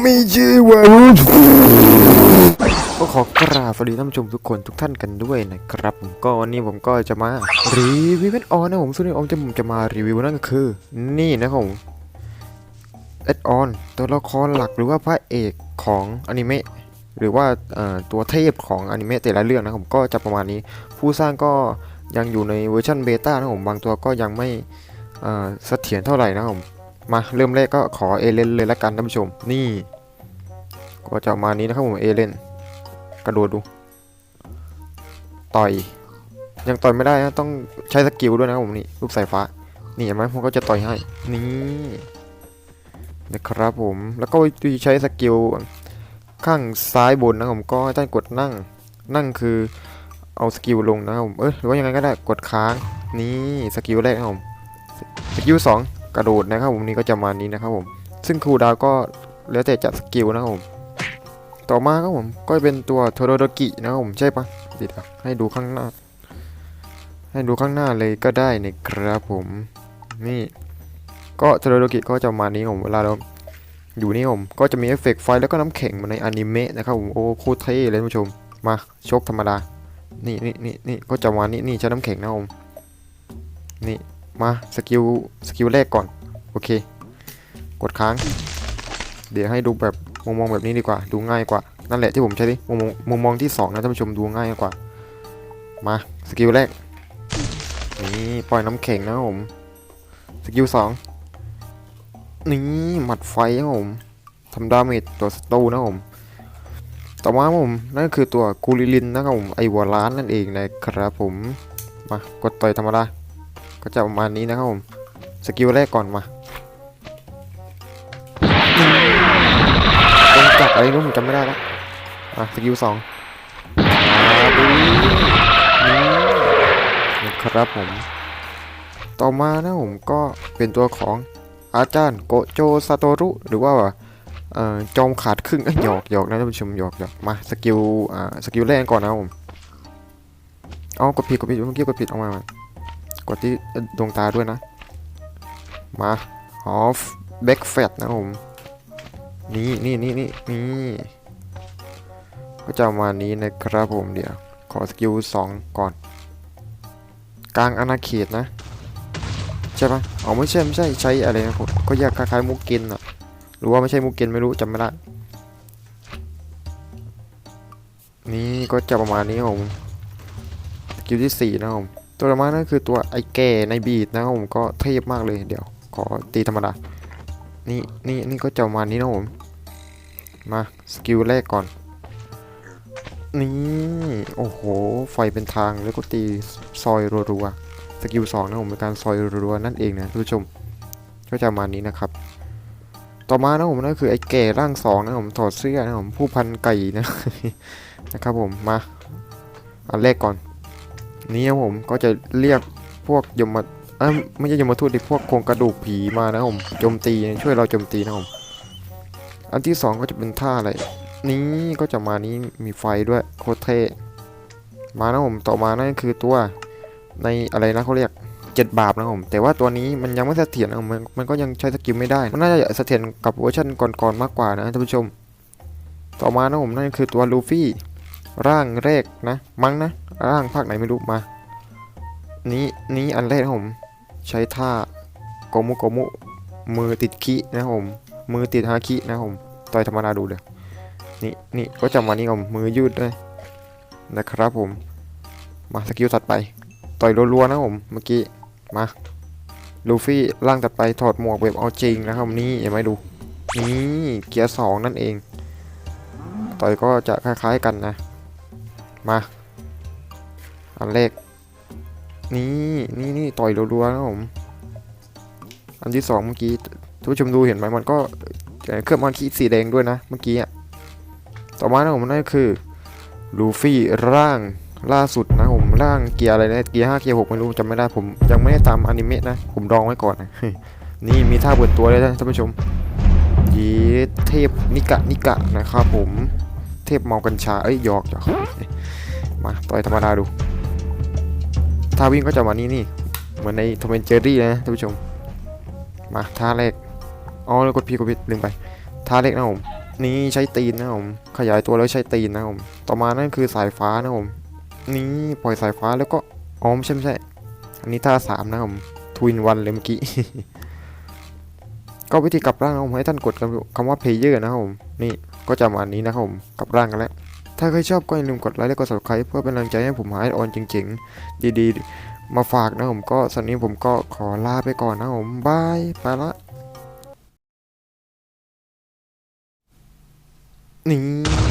มีชื่อว่าก็ขอกราบสวัสดีท่านผู้ชมทุกคนทุกท่านกันด้วยนะครับผมก็วันนี้ผมก็จะมารีวิวเป็นออนนะผมซึ่งในออนจะผมจะมารีวิวนั่นก็คือ นี่นะครับผมเอ็ดออนตัวละครหลักหรือว่าพระเอกของอนิเมะหรือว่าตัวเทพของอนิเมะแต่ละเรื่องนะผมก็จะประมาณนี้ ผู้สร้างก็ยังอยู่ในเวอร์ชันเบต้านะผมบางตัวก็ยังไม่เอ่อเสถียรเท่าไหร่นะผม มาเริ่มแรกก็ขอเอเลนเลยละกันท่านผู้ชม นี่ก็จะมานี้นะครับผมเอเลนกระโดดดู ต่อย ยังต่อยไม่ได้นะต้องใช้สกิลด้วยนะครับผมนี่ลูกสายฟ้า นี่เห็นไหมผมก็จะต่อยให้นี่นะครับผมแล้วก็ตีใช้สกิลข้างซ้ายบนนะผมก็ให้ท่านกดนั่ง นั่งคือเอาสกิลลงนะครับผมเออหรือว่ายังไงก็ได้กดค้างนี่สกิลแรกนะครับผมสกิลสอง กระโดดนะครับผมนี่ก็จะมานี้นะครับผมซึ่งคูดาวก็แล้วแต่จะสกิลนะครับผมต่อมาครับผมก็เป็นตัวโทโรโดกินะครับผมใช่ปะเดี๋ยวให้ดูข้างหน้า ให้ดูข้างหน้าเลยก็ได้นะครับผมนี่ก็โทโรโดกิก็จะมานี้ผมเวลาเราอยู่นี่ผมก็จะมีเอฟเฟกต์ไฟแล้วก็น้ำแข็งเหมาในอนิเมะนะครับผมโอ้โคตรเท่เลยท่านผู้ชมมาชกธรรมดานี่นี่นี่นี่ก็จะมานี่นี่ใช้น้ำแข็งนะครับผมนี่ มาสกิลสกิลแรกก่อน โอเค กดค้าง เดี๋ยวให้ดูแบบมุมมองแบบนี้ดีกว่า ดูง่ายกว่า นั่นแหละที่ผมใช้ดิมุมมองมุมมองที่สองนะท่านผู้ชมดูง่ายกว่า มาสกิลแรก นี่ปล่อยน้ำแข็งนะผม สกิลสองนี่หมัดไฟครับผมทำดาเมจตัวสตูนะผมต่อมาผมนั่นคือตัวกูริลินนะครับผมไอวัวล้านนั่นเองนะครับผม มากดต่อยธรรมดา ก็จะประมาณนี้นะครับผม สกิลแรกก่อนมาเป็นจับอะไรนู้นผมจำไม่ได้แล้วอะสกิลสองนี่ครับผม ต่อมานะผมก็เป็นตัวของอาจารย์โกโจซาโตรุ หรือว่าจอมขาดครึ่งหยอกหยอกนะท่านผู้ชมหยอกหยอกมาสกิลสกิลแรกก่อนนะครับผมเอากดผิดกดผิดเมื่อกี้กดผิดออกมา กดที่ดวงตาด้วยนะ มา off back fat นะผม นี่นี่นี่นี่นี่ก็จะประมาณนี้นะครับผมเดี๋ยว ขอสกิล2ก่อน กลางอาณาเขตนะ ใช่ปะอ๋อไม่ใช่ไม่ใช่ใช้อะไรนะผมก็ยากคล้ายๆมุกเกินอะหรือว่าไม่ใช่มุกเกินไม่รู้จำไม่ได้นี่ก็จะประมาณนี้ผมสกิลที่สี่นะผม ตัวต่อมานั่นคือตัวไอแก่ในบีดนะครับผมก็เทพมากเลยเดี๋ยว ขอตีธรรมดา นี่นี่นี่ก็จะมานี้นะผมมาสกิลแรกก่อนนี่โอ้โหไฟเป็นทางแล้วก็ตีซอยรัวๆสกิลสองนะผมเป็นการซอยรัวๆนั่นเองนะทุกผู้ชมก็จะมานี้นะครับ ต่อมานะผมนั่นคือไอ้แก่ร่างสองนะผมถอดเสื้อนะผมผู้พันไก่นะนะครับผมมาอันแรกก่อน นี่ครับผมก็จะเรียกพวกยมเอ้ยไม่ใช่ยมมาทูตดิพวกโครงกระดูกผีมานะผมโจมตีช่วยเราโจมตีนะผมอันที่สองก็จะเป็นท่าอะไรนี่ก็จะมานี้มีไฟด้วยโคตรเท่มานะผมต่อมานั่นคือตัวในอะไรนะเขาเรียกเจ็ดบาปนะผมแต่ว่าตัวนี้มันยังไม่เสถียรนะครับมันมันก็ยังใช้สกิลไม่ได้ มันน่าจะเสถียรกับเวอร์ชันก่อนๆมากกว่านะท่านผู้ชม ต่อมานะผมนั่นคือตัวลูฟี่ ร่างแรกนะ มั้งนะ ร่างภาคไหนไม่รู้มา นี้นี้อันแรกผม ใช้ท่าโกมุโกมุมือติดคินะผม มือติดฮาคินะผมต่อยธรรมดาดูเลยนี่นี่ก็จะมานี่ครับผมมือยืดด้วยนะครับผม มาสกิลถัดไป ต่อยรัวๆนะผมเมื่อกี้มาลูฟี่ร่างถัดไปถอดหมวกแบบเอาจริงนะครับนี่เห็นไหมดูนี่เกียร์สองนั่นเอง ต่อยก็จะคล้ายๆกันนะ มาอันแรกนี่นี่นี่ต่อยรัวๆนะผมอันที่สองเมื่อกี้ทุกผู้ชมดูเห็นไหมมันก็เครื่องมันขีดสีแดงด้วยนะ เมื่อกี้อะต่อมานะผมนั่นคือลูฟี่ร่างล่าสุดนะผมร่างเกียร์อะไรนะเกียร์ห้าเกียร์หกไม่รู้จำไม่ได้ผมยังไม่ได้ตามอนิเมะนะ ผมดองไว้ก่อนนะนี่มีท่าเปิดตัวเลยนะท่านผู้ชมยีเทพนิกะนิกะนะครับผม เทพเมากัญชา เอ้ยหยอกหยอกมาต่อยธรรมดาดูท่าวิ่งก็จะมานี่นี่เหมือนในทอมเอนเจอรี่นะท่านผู้ชม มาท่าแรกอ๋อแล้วกดพีกดพีลืมไปท่าแรกนะผมนี่ใช้ตีนนะผมขยายตัวแล้วใช้ตีนนะผมต่อมานั่นคือสายฟ้านะผมนี่ปล่อยสายฟ้าแล้วก็อ๋อไม่ใช่ไม่ใช่ อันนี้ท่าสามนะผมทวินวันเลยเมื่อกี้ ก็วิธีกลับร่างนะผมให้ท่านกดคำว่าเพย์เยอร์นะครับผมนี่ก็จะประมาณนี้นะครับผมกลับร่างกันแล้วถ้าใครชอบก็อย่าลืมกดไลค์และกด subscribe เพื่อเป็นกำลังใจให้ผมหายอออนจริงๆ ดีๆ มาฝากนะผมก็สันนี้ผมก็ขอลาไปก่อนนะผมบายไปละนี่